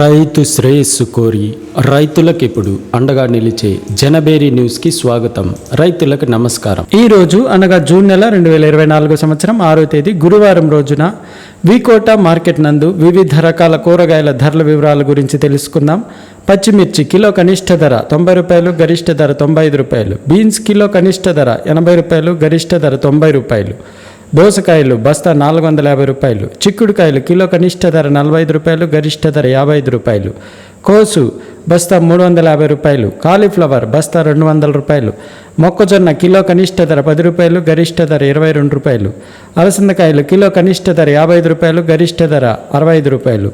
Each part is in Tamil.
రైతు శ్రేయస్సు కోరి రైతులకు ఇప్పుడు అండగా నిలిచే జనబేరి న్యూస్కి స్వాగతం. రైతులకు నమస్కారం. ఈ రోజు అనగా జూన్ నెల రెండు వేల ఇరవై నాలుగో సంవత్సరం ఆరో తేదీ గురువారం రోజున వికోట మార్కెట్ నందు వివిధ రకాల కూరగాయల ధరల వివరాల గురించి తెలుసుకుందాం. పచ్చిమిర్చి కిలో కనిష్ట ధర తొంభై రూపాయలు గరిష్ట ధర తొంభై ఐదు రూపాయలు. బీన్స్ కిలో కనిష్ట ధర ఎనభై రూపాయలు గరిష్ట ధర తొంభై రూపాయలు. దోసకాయలు బస్తా నాలుగు వందల యాభై రూపాయలు చిక్కుడుకాయలు కిలో కనిష్ట ధర నలభై ఐదు రూపాయలు గరిష్ట ధర యాభై ఐదు రూపాయలు. కోసు బస్తా మూడు వందల యాభై రూపాయలు కాలీఫ్లవర్ బస్తా రెండు వందల రూపాయలు మొక్కజొన్న కిలో కనిష్ట ధర పది రూపాయలు గరిష్ట ధర ఇరవై రెండు రూపాయలు. అలసందకాయలు కిలో కనిష్ట ధర యాభై ఐదు రూపాయలు గరిష్ట ధర అరవై ఐదు రూపాయలు.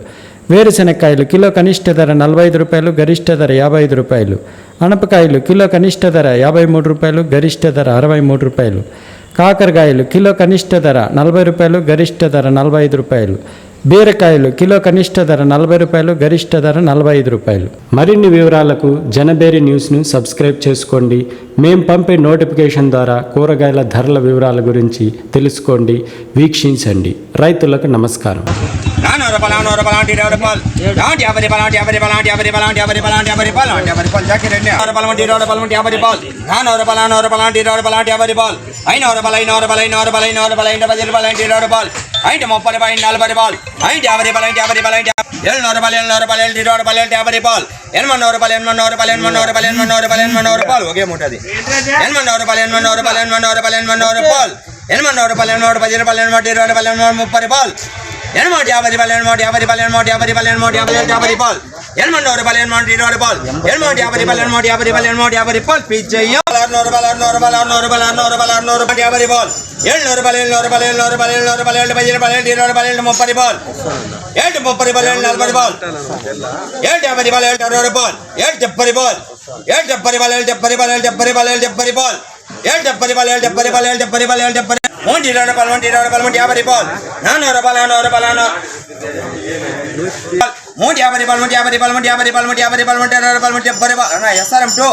వేరుశెనక్కాయలు కిలో కనిష్ట ధర నలభై ఐదు రూపాయలు గరిష్ట ధర యాభై ఐదు రూపాయలు. అనపకాయలు కిలో కనిష్ట ధర యాభై మూడు రూపాయలు గరిష్ట ధర అరవై మూడు రూపాయలు. కాకరకాయలు కిలో కనిష్ట ధర నలభై రూపాయలు గరిష్ట ధర నలభై ఐదు రూపాయలు. బీరకాయలు కిలో కనిష్ట ధర నలభై రూపాయలు గరిష్ట ధర నలభై ఐదు రూపాయలు. మరిన్ని వివరాలకు జనబేరి న్యూస్ను సబ్స్క్రైబ్ చేసుకోండి. మేం పంపే నోటిఫికేషన్ ద్వారా కూరగాయల ధరల వివరాల గురించి తెలుసుకోండి వీక్షించండి. రైతులకు నమస్కారం. நானூறு பலானூறு பலாண்டி இருபது பால் நாட்டி அவரி பலாண்டி அவரி பலாண்டி அவரி பலாண்டி அவரி பலாண்டி அவரி பால் நாட்டி அவரி பால் ஜாக்கி ரெண்டு ஆறு பலமண்டி இருபது பலமண்டி அவரி பால் நானூறு பலானூறு பலாண்டி இருபது பலாண்டி அவரி பால் ஐநூறு பல ஐநூறு பல ஐநூறு பல ஐநூறு பல ஐந்து பதில் பலாண்டி இருபது பால் ஐந்து முப்பது பாயிண்ட் நாலு பால் ஐந்து அவரி பலாண்டி அவரி பலாண்டி எழுநூறு பல எழுநூறு பல எழுநூறு இருபது பல எழுநூறு அவரி பால் எண்மண்ணூறு பல எண்மண்ணூறு பல எண்மண்ணூறு பல எண்மண்ணூறு பல எண்மண்ணூறு பால் ஒகே மூட்டது எண்மண்ணூறு பல எண்மண்ணூறு பல பல எண்மண்ணூறு பால் பல எண்ணூறு பதில் பல எண்ணூறு இருபது பல எண்ணூறு முப்பது எண்ணூற்றி ஐம்பது பல் எண்ணூற்றி ஐம்பது பல் எண்ணூற்றி ஐம்பது பல் எண்ணூற்றி ஐம்பது ஐம்பது பால் எண்ணூறு பல் எண்ணூற்றி இருபது பால் எண்ணூற்றி ஐம்பது பல் எண்ணூற்றி ஐம்பது பல் எண்ணூற்றி ஐம்பது பால் பிச்சையும் அறுநூறு பல் அறுநூறு பல் அறுநூறு பல் அறுநூறு பல் அறுநூறு பல் ஐம்பது பால் எழுநூறு பல் எழுநூறு பல் எழுநூறு பல் எழுநூறு பல் ஏழு பதினேழு பதினேழு இருபது பதினேழு முப்பது பால் ஏழு முப்பது பால் ஏழு நாற்பது பால் ஏழு ஐம்பது பால் ஏழு அறுபது பால் ஏழு செப்பரி பால் ஏழு பால் ஏழு பால் ஏழு பால் ஏழு பால் ஏழு பால் ஏழு பால் ஏழு பால் ஏழு செப்பரி ஒன்று இருபது பால் ஒன்று இருபது பால் ஒன்று வியாபாரி பால் நானூறு பால் நானூறு பால் நானூறு மூன்று வியாபாரி பால் மூன்று வியாபாரி பால் மூன்று வியாபாரி பால் மூன்று வியாபாரி பால் மூன்று இரநூறு பால் மூன்று எண்பது பால் அண்ணா எஸ்ஆர்எம் டூ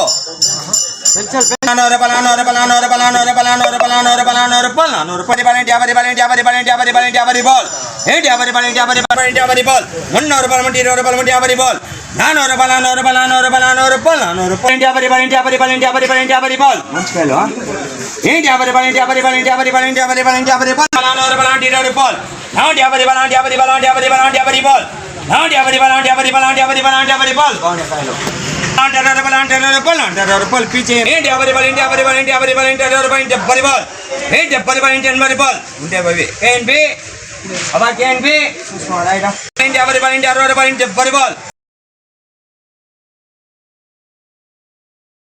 நானூறு பால் நானூறு பால் நானூறு பால் நானூறு பால் நானூறு பால் நானூறு பால் நானூறு பால் நானூறு பால் பால் வியாபாரி பால் வியாபாரி பால் வியாபாரி பால் வியாபாரி பால் ஏன் வியாபாரி பால் வியாபாரி பால் வியாபாரி பால் முன்னூறு பால் மூன்று இந்தியா பரிபால் இந்தியா பரிபால் இந்தியா பரிபால் இந்தியா பரிபால் இந்தியா பரிபால் பலானோர் பலாண்டியோர் போல் நாண்டியா பரிபால் நாண்டியா பரிபால் நாண்டியா பரிபால் நாண்டியா பரிபால் நாண்டியா பரிபால் நாண்டியா பரிபால் நாண்டியா பரிபால் நாண்டியா பரிபால் நாண்டரபல் நாண்டரபல் நாண்டரபல் பீச்சே இந்தியா பரிபால் இந்தியா பரிபால் இந்தியா பரிபால் இந்தியா பரிபால் இந்தியா பரிபால் இந்தியா பரிபால் இந்தியன் பரிபால் இந்தியா பரிபால் கேன் பி அபா கேன் பி இந்தியா பரிபால் இந்தியா பரிபால் இந்தியா பரிபால்